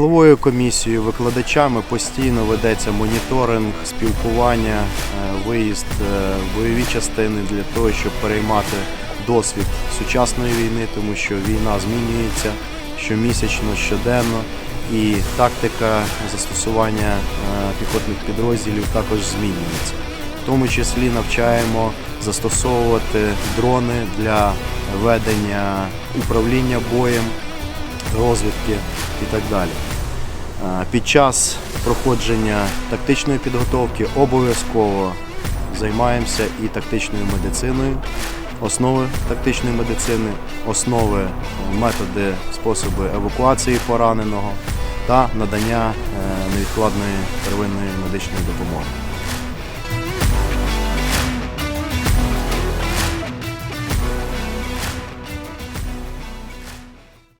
Тиловою комісією, викладачами постійно ведеться моніторинг, спілкування, е, виїзд е, в бойові частини для того, щоб переймати досвід сучасної війни, тому що війна змінюється щомісячно, щоденно, і тактика застосування е, піхотних підрозділів також змінюється. В тому числі навчаємо застосовувати дрони для ведення управління боєм, розвідки і так далі. Під час проходження тактичної підготовки обов'язково займаємося і тактичною медициною, основи тактичної медицини, основи, е, методи, способи евакуації пораненого та надання е, невідкладної первинної медичної допомоги.